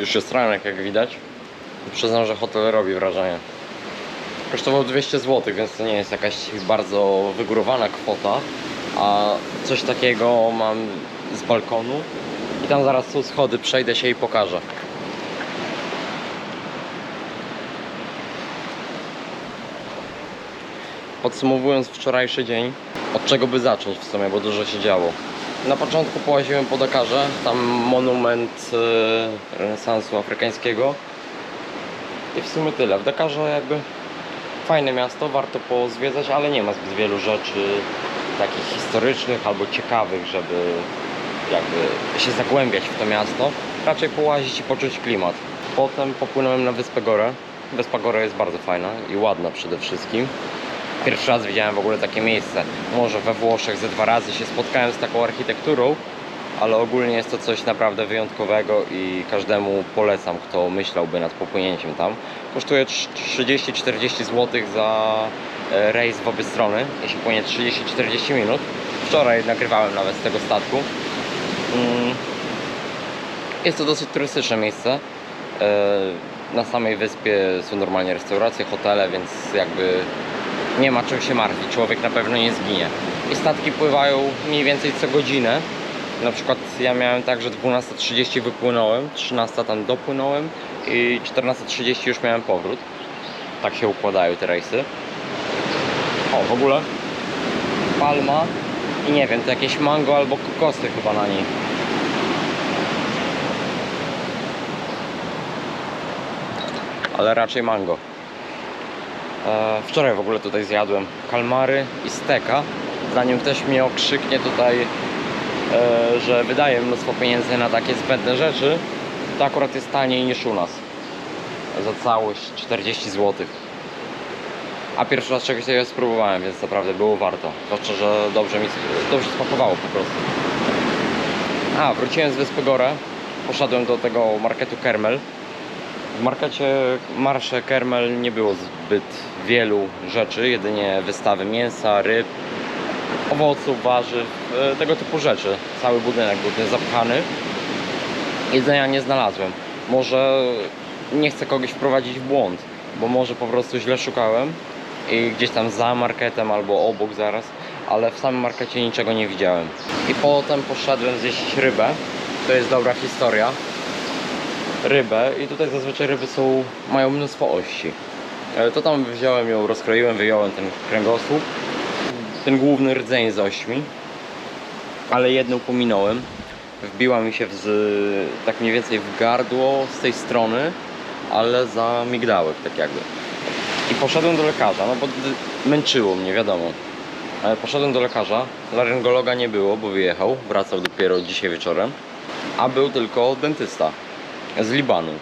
Już jest ranek, jak widać. Przyznam, że hotel robi wrażenie. Kosztował 200 zł, więc to nie jest jakaś bardzo wygórowana kwota. A coś takiego mam z balkonu. I tam zaraz są schody, przejdę się i pokażę. Podsumowując wczorajszy dzień, od czego by zacząć w sumie, bo dużo się działo. Na początku połaziłem po Dakarze, tam monument e, renesansu afrykańskiego. I w sumie tyle. W Dakarze jakby fajne miasto, warto pozwiedzać, ale nie ma zbyt wielu rzeczy takich historycznych albo ciekawych, żeby jakby się zagłębiać w to miasto. Raczej połazić i poczuć klimat. Potem popłynąłem na Wyspę Gorę. Wyspa Gorę jest bardzo fajna i ładna przede wszystkim. Pierwszy raz widziałem w ogóle takie miejsce. Może we Włoszech ze dwa razy się spotkałem z taką architekturą, ale ogólnie jest to coś naprawdę wyjątkowego i każdemu polecam, kto myślałby nad popłynięciem tam. Kosztuje trz- 30-40 zł za e, rejs w obie strony, jeśli płynie 30-40 minut. Wczoraj nagrywałem nawet z tego statku. Mm. Jest to dosyć turystyczne miejsce. E, Na samej wyspie są normalnie restauracje, hotele, więc jakby nie ma czym się martwić. Człowiek na pewno nie zginie. I statki pływają mniej więcej co godzinę. Na przykład ja miałem tak, że 12.30 wypłynąłem, 13 tam dopłynąłem i 14.30 już miałem powrót. Tak się układają te rejsy. O, w ogóle palma i nie wiem, to jakieś mango albo kokosy chyba na niej. Ale raczej mango. E, Wczoraj w ogóle tutaj zjadłem kalmary i steka. Zanim ktoś mnie okrzyknie tutaj, e, że wydaje mnóstwo pieniędzy na takie zbędne rzeczy, to akurat jest taniej niż u nas. Za całość 40 zł. A pierwszy raz czegoś takiego spróbowałem, więc naprawdę było warto. Zwłaszcza, że dobrze mi dobrze smakowało po prostu. A, wróciłem z Wyspy Gore. Poszedłem do tego marketu Kermel. W markecie Marsze Kermel nie było zbyt wielu rzeczy, jedynie wystawy mięsa, ryb, owoców, warzyw, e, tego typu rzeczy. Cały budynek był zapchany. Jedzenia nie znalazłem. Może nie chcę kogoś wprowadzić w błąd, bo może po prostu źle szukałem i gdzieś tam za marketem albo obok zaraz, ale w samym markecie niczego nie widziałem. I potem poszedłem zjeść rybę. To jest dobra historia rybę i tutaj zazwyczaj ryby są, mają mnóstwo ości. To tam wziąłem ją, rozkroiłem, wyjąłem ten kręgosłup, ten główny rdzeń z ośmi, ale jedną pominąłem. Wbiła mi się w, tak mniej więcej w gardło z tej strony, ale za migdałek tak jakby. I poszedłem do lekarza, no bo męczyło mnie, wiadomo. Poszedłem do lekarza, laryngologa nie było, bo wyjechał, wracał dopiero dzisiaj wieczorem, a był tylko dentysta z Libanu.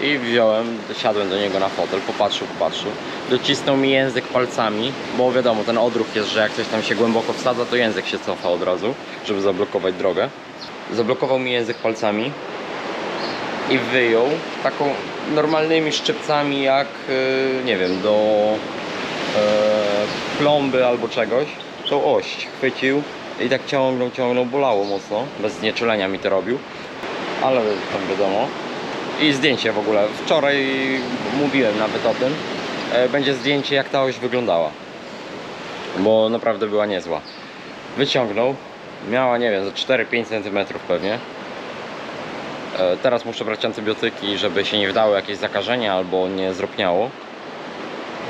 I wziąłem, siadłem do niego na fotel, popatrzył, popatrzył. Docisnął mi język palcami, bo wiadomo, ten odruch jest, że jak coś tam się głęboko wsadza, to język się cofa od razu, żeby zablokować drogę. Zablokował mi język palcami i wyjął taką normalnymi szczypcami, jak yy, nie wiem, do yy, plomby albo czegoś. Tą oś chwycił i tak ciągnął, ciągnął, bolało mocno. Bez znieczulenia mi to robił ale tam wiadomo. I zdjęcie w ogóle. Wczoraj mówiłem nawet o tym. E, Będzie zdjęcie jak ta oś wyglądała. Bo naprawdę była niezła. Wyciągnął. Miała nie wiem, za 4-5 cm pewnie. E, Teraz muszę brać antybiotyki, żeby się nie wdało jakieś zakażenia albo nie zropniało.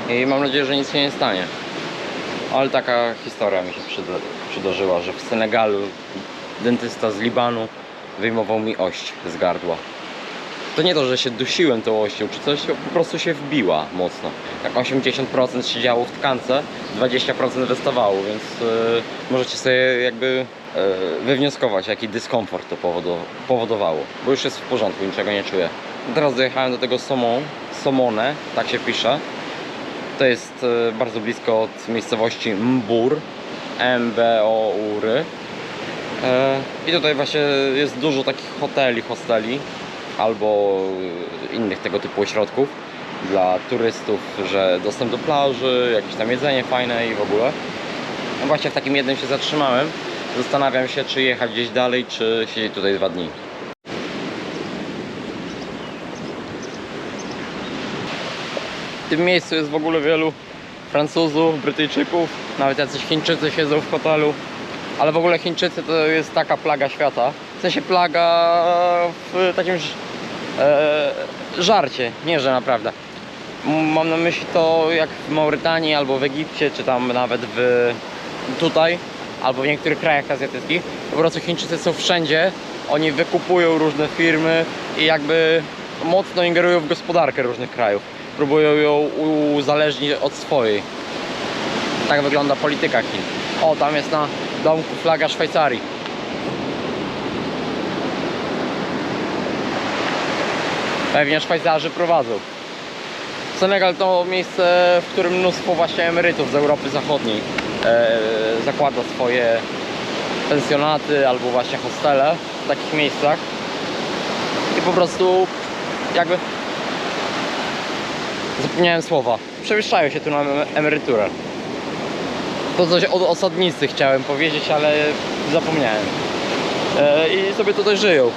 I mam nadzieję, że nic się nie stanie. Ale taka historia mi się przyda- przydarzyła, że w Senegalu dentysta z Libanu wyjmował mi ość z gardła. To nie to, że się dusiłem tą ością czy coś, po prostu się wbiła mocno. Tak 80% siedziało w tkance, 20% wystawało, więc yy, możecie sobie jakby yy, wywnioskować, jaki dyskomfort to powodo- powodowało. Bo już jest w porządku, niczego nie czuję. Teraz dojechałem do tego Somon, Somone, tak się pisze. To jest yy, bardzo blisko od miejscowości Mbur, M-B-O-U-R. E, I tutaj właśnie jest dużo takich hoteli, hosteli albo y, innych tego typu ośrodków dla turystów, że dostęp do plaży, jakieś tam jedzenie fajne i w ogóle. No właśnie w takim jednym się zatrzymałem. Zastanawiam się, czy jechać gdzieś dalej, czy siedzieć tutaj dwa dni. W tym miejscu jest w ogóle wielu Francuzów, Brytyjczyków, nawet jacyś Chińczycy siedzą w hotelu. Ale w ogóle Chińczycy to jest taka plaga świata. Sensie plaga w takim e, żarcie, nie że naprawdę. Mam na myśli to jak w Maurytanii albo w Egipcie, czy tam nawet w tutaj, albo w niektórych krajach azjatyckich. Po prostu Chińczycy są wszędzie, oni wykupują różne firmy i jakby mocno ingerują w gospodarkę różnych krajów. Próbują ją uzależnić od swojej. Tak wygląda polityka Chin. O, tam jest na domku flaga Szwajcarii. Pewnie Szwajcarzy prowadzą. Senegal to miejsce, w którym mnóstwo właśnie emerytów z Europy Zachodniej e, zakłada swoje pensjonaty albo właśnie hostele w takich miejscach. I po prostu jakby zapomniałem słowa. Przewyższają się tu na em- emeryturę. To coś o osadnicy chciałem powiedzieć, ale zapomniałem. E, I sobie tutaj żyją.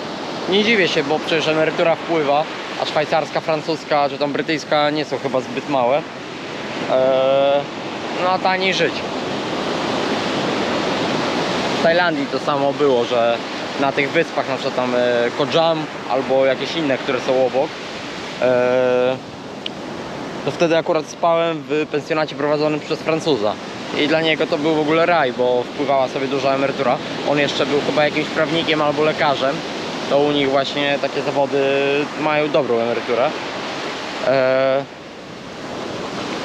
Nie dziwię się, bo przecież emerytura wpływa, a szwajcarska, francuska czy tam brytyjska nie są chyba zbyt małe. E, no a taniej żyć. W Tajlandii to samo było, że na tych wyspach, na przykład tam e, Koh Jam albo jakieś inne, które są obok, e, to wtedy akurat spałem w pensjonacie prowadzonym przez Francuza. I dla niego to był w ogóle raj, bo wpływała sobie duża emerytura. On jeszcze był chyba jakimś prawnikiem albo lekarzem. To u nich właśnie takie zawody mają dobrą emeryturę. E,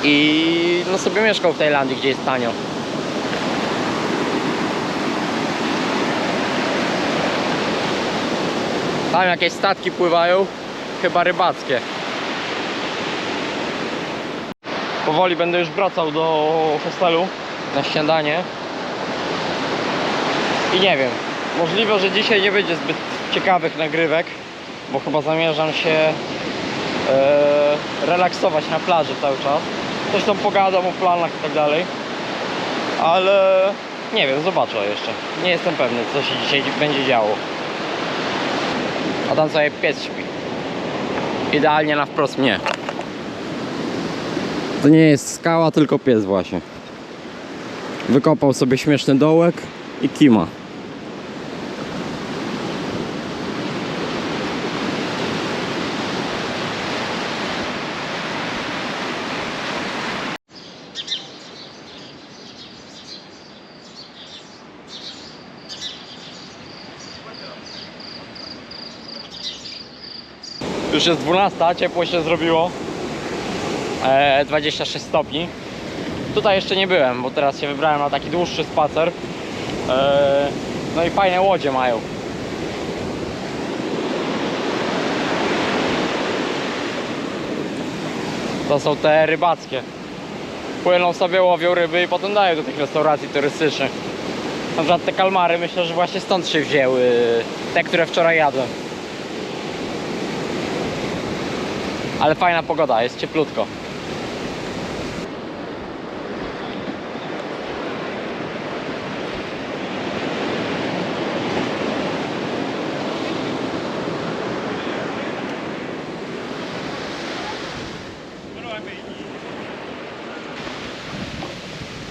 I no sobie mieszkał w Tajlandii, gdzie jest tanio. Tam jakieś statki pływają, chyba rybackie. Powoli będę już wracał do hostelu na śniadanie. I nie wiem, możliwe, że dzisiaj nie będzie zbyt ciekawych nagrywek, bo chyba zamierzam się e, relaksować na plaży cały czas. Coś tam pogadam o planach i tak dalej. Ale nie wiem, zobaczę jeszcze. Nie jestem pewny, co się dzisiaj będzie działo. A tam sobie pies śpi. Idealnie na wprost mnie. To nie jest skała, tylko pies właśnie. Wykopał sobie śmieszny dołek i kima. Już jest 12, ciepło się zrobiło. E, 26 stopni. Tutaj jeszcze nie byłem, bo teraz się wybrałem na taki dłuższy spacer. E, no i fajne łodzie mają. To są te rybackie. Płyną sobie, łowią ryby i potem dają do tych restauracji turystycznych. Na przykład te kalmary myślę, że właśnie stąd się wzięły. Te, które wczoraj jadłem. Ale fajna pogoda, jest cieplutko.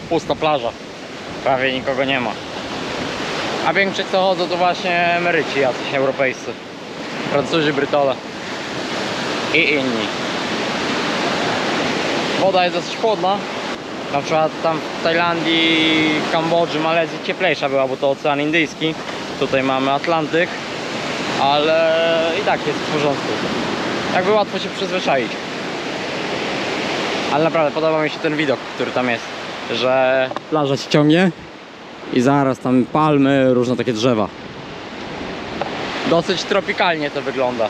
Pusta plaża. Prawie nikogo nie ma. A większość co chodzą to właśnie emeryci jacyś europejscy. Francuzi, Brytole i inni. Woda jest dosyć chłodna. Na przykład tam w Tajlandii, Kambodży, Malezji cieplejsza była, bo to Ocean Indyjski. Tutaj mamy Atlantyk, ale i tak jest w porządku. Jakby łatwo się przyzwyczaić. Ale naprawdę podoba mi się ten widok, który tam jest. Że plaża się ciągnie i zaraz tam palmy, różne takie drzewa. Dosyć tropikalnie to wygląda.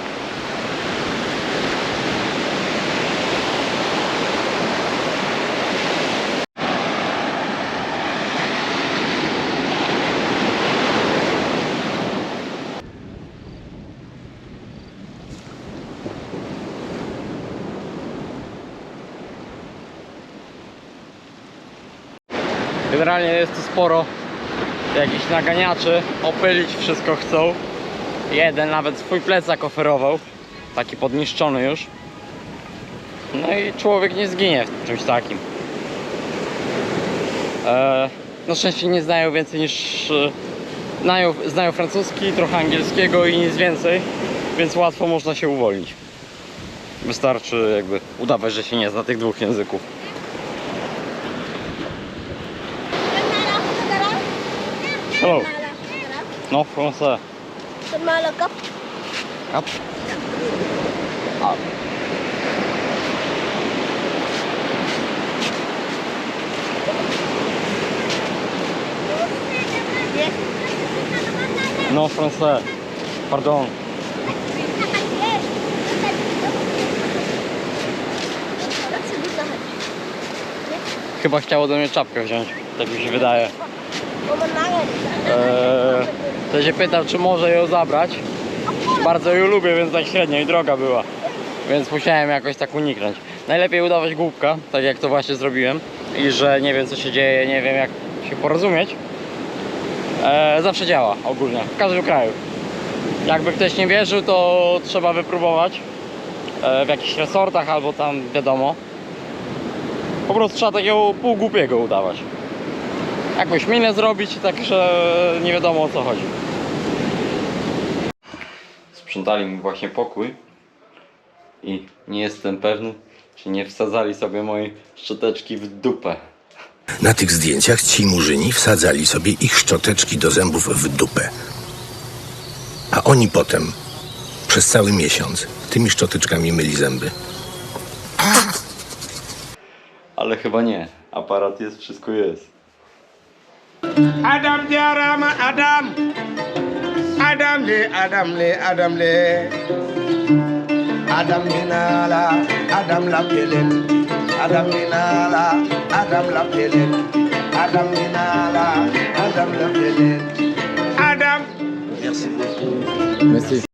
Generalnie jest tu sporo jakichś naganiaczy, opylić wszystko chcą. Jeden nawet swój plecak oferował, taki podniszczony już. No i człowiek nie zginie w czymś takim. E, na szczęście nie znają więcej niż. E, znają, znają francuski, trochę angielskiego i nic więcej, więc łatwo można się uwolnić. Wystarczy jakby udawać, że się nie zna tych dwóch języków. Hello. No, français. Semalam kau Up. Up. Yes. No, français. Pardon. Chyba chciał ode mnie czapkę wziąć. Tak mi się wydaje. Eee, to się pytał, czy może ją zabrać. Bardzo ją lubię, więc tak średnio i droga była. Więc musiałem jakoś tak uniknąć. Najlepiej udawać głupka, tak jak to właśnie zrobiłem. I że nie wiem co się dzieje, nie wiem jak się porozumieć. Eee, zawsze działa ogólnie, w każdym kraju. Jakby ktoś nie wierzył, to trzeba wypróbować e, w jakichś resortach albo tam wiadomo. Po prostu trzeba takiego półgłupiego udawać. Jakąś minę zrobić, tak że nie wiadomo o co chodzi. Sprzątali mi właśnie pokój i nie jestem pewny, czy nie wsadzali sobie mojej szczoteczki w dupę. Na tych zdjęciach ci murzyni wsadzali sobie ich szczoteczki do zębów w dupę. A oni potem, przez cały miesiąc, tymi szczoteczkami myli zęby. Ale chyba nie. Aparat jest, wszystko jest. Adam jarama Adam. Adam le Adam le Adam le. Adam minala Adam la pelen. Adam minala Adam la pelen. Adam minala Adam la pelen. Adam. Merci. Kita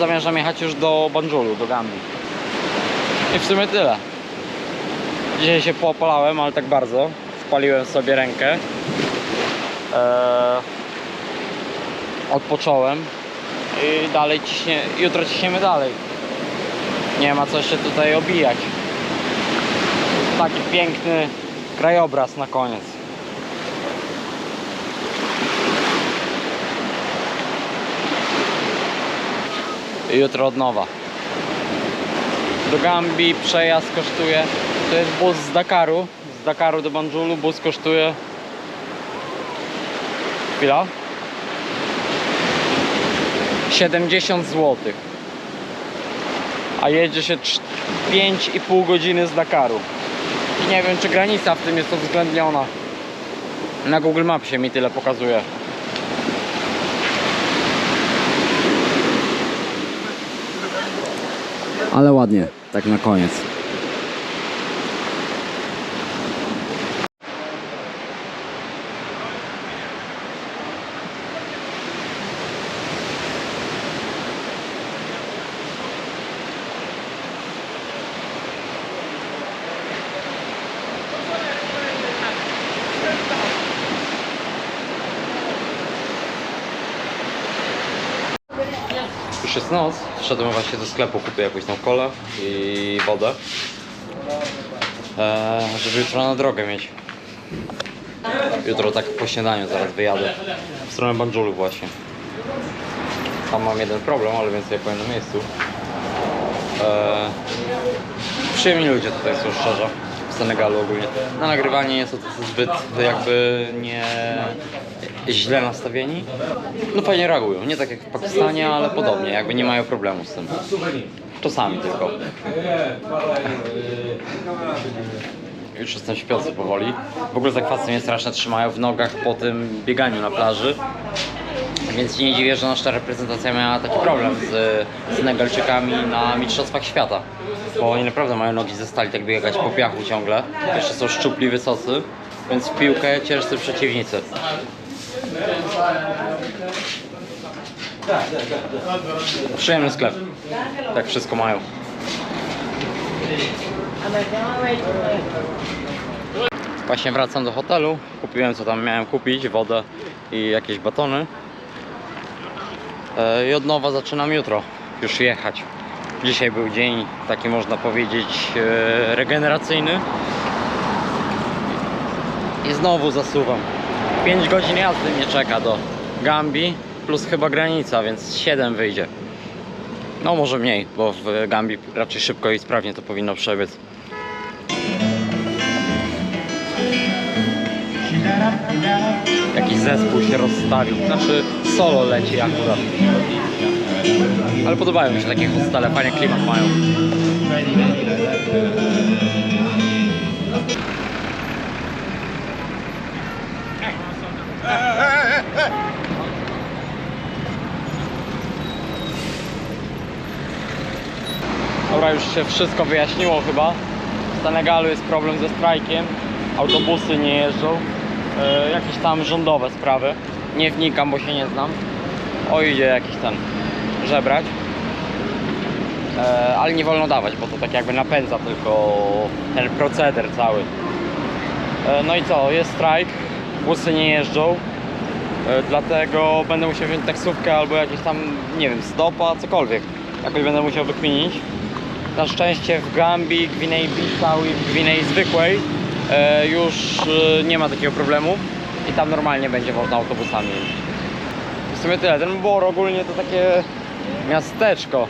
zamierzam jechać już do Banjulu, do Gambii. I w sumie tyle. Dzisiaj się poopalałem, ale tak bardzo. Spaliłem sobie rękę. Eee, odpocząłem. I dalej ciśnie, jutro ciśniemy dalej. Nie ma co się tutaj obijać. Taki piękny krajobraz na koniec. Jutro od nowa. Do Gambii przejazd kosztuje. To jest bus z Dakaru. Z Dakaru do Banjulu bus kosztuje. Chwila. 70 zł. A jedzie się 5,5 godziny z Dakaru. I nie wiem, czy granica w tym jest uwzględniona. Na Google Mapsie mi tyle pokazuje. Ale ładnie, tak na koniec. Już jest noc, wszedłem właśnie do sklepu, kupię jakąś tam kolę i wodę, eee, żeby jutro na drogę mieć. Jutro tak po śniadaniu zaraz wyjadę w stronę Banjulu właśnie. Tam mam jeden problem, ale więcej powiem na miejscu. Eee, przyjemni ludzie tutaj są szczerze, w Senegalu ogólnie. Na nagrywanie nie są tacy zbyt jakby nie źle nastawieni. No fajnie reagują, nie tak jak w Pakistanie, ale podobnie, jakby nie mają problemu z tym. Czasami tylko. Już jestem śpiący powoli. W ogóle zakwasy mnie strasznie trzymają w nogach po tym bieganiu na plaży. Więc nie dziwię, że nasza reprezentacja miała taki problem z Senegalczykami na Mistrzostwach Świata. Bo oni naprawdę mają nogi ze stali, tak biegać po piachu ciągle. Jeszcze są szczupli, wysocy, więc w piłkę ciężcy przeciwnicy. Przyjemny sklep. Tak wszystko mają. Właśnie wracam do hotelu. Kupiłem co tam miałem kupić, wodę i jakieś batony. E, I od nowa zaczynam jutro już jechać. Dzisiaj był dzień taki można powiedzieć e, regeneracyjny. I znowu zasuwam. 5 godzin jazdy mnie czeka do Gambii, plus chyba granica, więc 7 wyjdzie. No może mniej, bo w Gambii raczej szybko i sprawnie to powinno przebiec. Jakiś zespół się rozstawił, znaczy solo leci akurat. Ale podobają mi się takie hostele, fajnie klimat mają. Dobra, już się wszystko wyjaśniło chyba. W Senegalu jest problem ze strajkiem. Autobusy nie jeżdżą. E, jakieś tam rządowe sprawy. Nie wnikam, bo się nie znam. O, idzie jakiś ten żebrać. E, ale nie wolno dawać, bo to tak jakby napędza tylko ten proceder cały. E, no i co, jest strajk. Busy nie jeżdżą. E, dlatego będę musiał wziąć taksówkę albo jakieś tam, nie wiem, stopa, cokolwiek. Jakoś będę musiał wykminić. Na szczęście w Gambii, Gwinei Bissau i Gwinei zwykłej e, już e, nie ma takiego problemu i tam normalnie będzie można autobusami. W sumie tyle. Ten Bor ogólnie to takie miasteczko,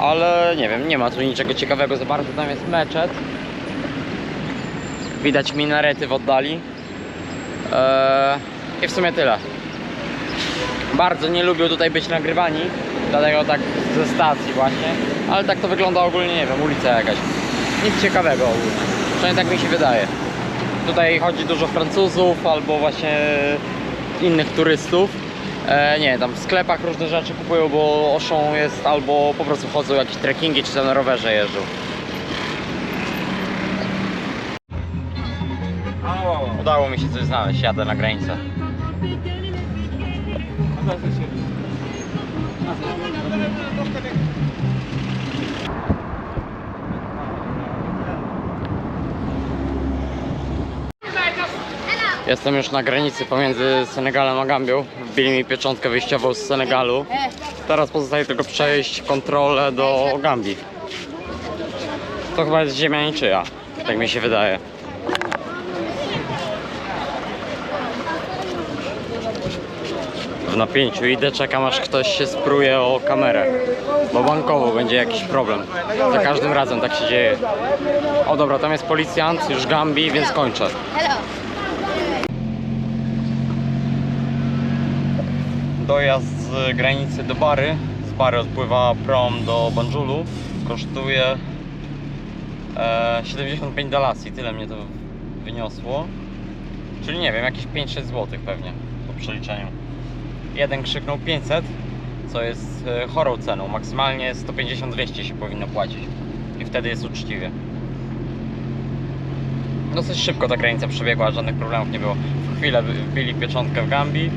ale nie wiem, nie ma tu niczego ciekawego za bardzo. Tam jest meczet. Widać minarety w oddali. Eee, I w sumie tyle. Bardzo nie lubią tutaj być nagrywani, dlatego tak ze stacji właśnie. Ale tak to wygląda ogólnie, nie wiem, ulica jakaś. Nic ciekawego ogólnie. Przynajmniej tak mi się wydaje. Tutaj chodzi dużo Francuzów albo właśnie innych turystów. E, nie, tam w sklepach różne rzeczy kupują, bo Auchan jest albo po prostu chodzą jakieś trekkingi, czy tam na rowerze jeżdżą. Udało mi się coś znaleźć, jadę na granicę. Jestem już na granicy pomiędzy Senegalem a Gambią. Wbili mi pieczątkę wyjściową z Senegalu. Teraz pozostaje tylko przejść kontrolę do Gambii. To chyba jest ziemia niczyja, tak mi się wydaje. W napięciu idę, czekam aż ktoś się spruje o kamerę. Bo bankowo będzie jakiś problem. Za każdym razem tak się dzieje. O dobra, tam jest policjant, już Gambii, więc kończę. Dojazd z granicy do Bary. Z Bary odpływa prom do Banjulu. Kosztuje e, 75 dalasji. Tyle mnie to wyniosło. Czyli nie wiem, jakieś 5-6 zł pewnie po przeliczeniu. Jeden krzyknął 500, co jest e, chorą ceną. Maksymalnie 150-200 się powinno płacić. I wtedy jest uczciwie. Dosyć szybko ta granica przebiegła, żadnych problemów nie było. W chwilę wbili pieczątkę w Gambii.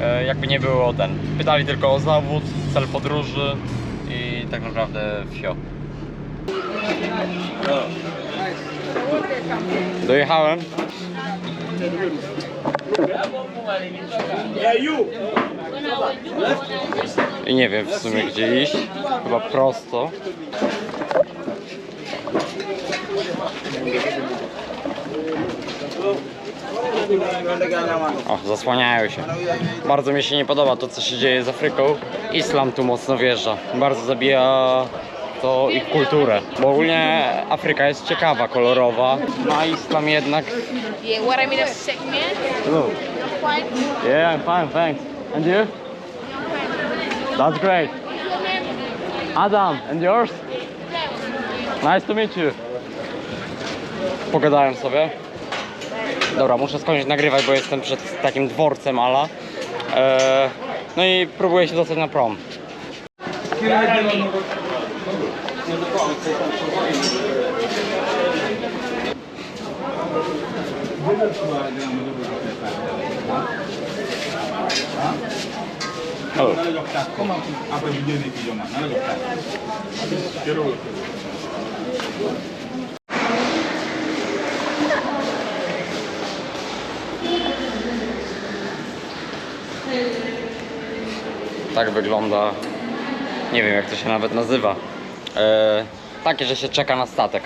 E, jakby nie było ten. Pytali tylko o zawód, cel podróży i tak naprawdę wsio. Dojechałem. I nie wiem w sumie gdzie iść. Chyba prosto. O, zasłaniają się. Bardzo mi się nie podoba to, co się dzieje z Afryką. Islam tu mocno wjeżdża. Bardzo zabija to ich kulturę. Bo ogólnie Afryka jest ciekawa, kolorowa, no a islam jednak... Yeah, what I mean is sick, man. Hello. Yeah, I'm fine, thanks. And you? That's great. Adam, and yours? Nice to meet you. Pogadałem sobie. Dobra, muszę skończyć nagrywać, bo jestem przed takim dworcem Ala. Eee, no i próbuję się dostać na prom. Jëroo Tak wygląda. Nie wiem jak to się nawet nazywa. E, takie, że się czeka na statek.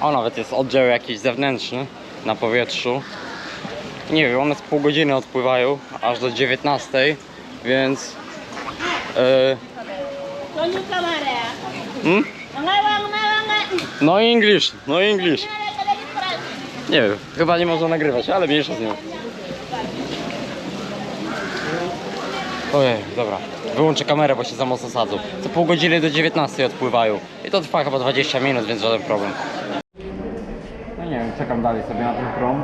O, nawet jest oddział jakiś zewnętrzny na powietrzu. Nie wiem, one z pół godziny odpływają aż do 19, więc. E, hmm? No English, no English. Nie wiem, chyba nie można nagrywać, ale mniejsza z nią. Ojej, dobra. Wyłączę kamerę, bo się za mocno sadzą. Co pół godziny do 19 odpływają. I to trwa chyba 20 minut, więc żaden problem. No nie wiem, czekam dalej sobie na ten prom.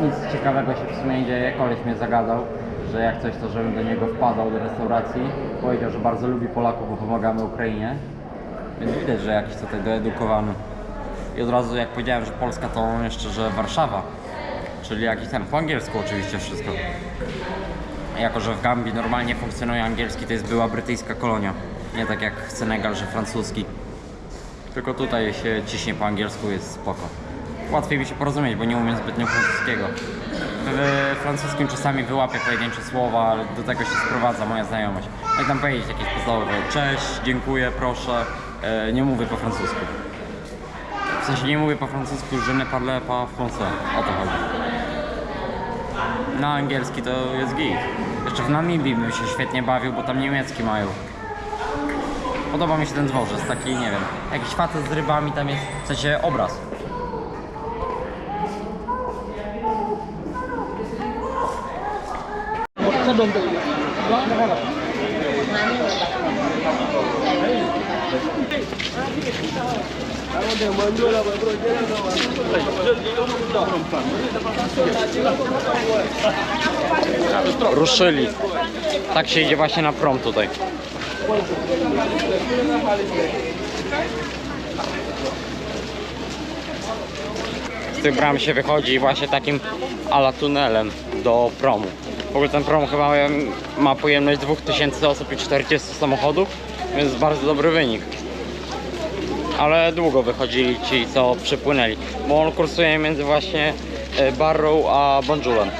Yy, nic ciekawego się w sumie nie dzieje. Koleś mnie zagadał, że jak coś, to żebym do niego wpadał do restauracji. Powiedział, że bardzo lubi Polaków, bo pomagamy Ukrainie. Więc widać, że jakiś tutaj doedukowany. I od razu jak powiedziałem, że Polska to jeszcze, że Warszawa. Czyli jakiś ten, po angielsku oczywiście wszystko. Jako, że w Gambii normalnie funkcjonuje angielski, to jest była brytyjska kolonia. Nie tak jak Senegal, że francuski. Tylko tutaj się ciśnie po angielsku, jest spoko. Łatwiej mi się porozumieć, bo nie umiem zbytnio francuskiego. W francuskim czasami wyłapię pojedyncze słowa, ale do tego się sprowadza moja znajomość. I tam powiedzieć jakieś podstawowe cześć, dziękuję, proszę. E, nie mówię po francusku. W sensie nie mówię po francusku, że ne parle pas français. O to chodzi. Na angielski to jest git. Jeszcze w Namibii bym się świetnie bawił, bo tam niemiecki mają. Podoba mi się ten dworzec, taki, nie wiem, jakiś facet z rybami tam jest, w sensie obraz. Ruszyli. Tak się idzie właśnie na prom tutaj. Z tych bram się wychodzi właśnie takim ala tunelem do promu. W ogóle ten prom chyba ma pojemność 2000 osób i 40 samochodów, więc bardzo dobry wynik. Ale długo wychodzili ci, co przypłynęli, bo on kursuje między właśnie e, Barrow a Banjulem.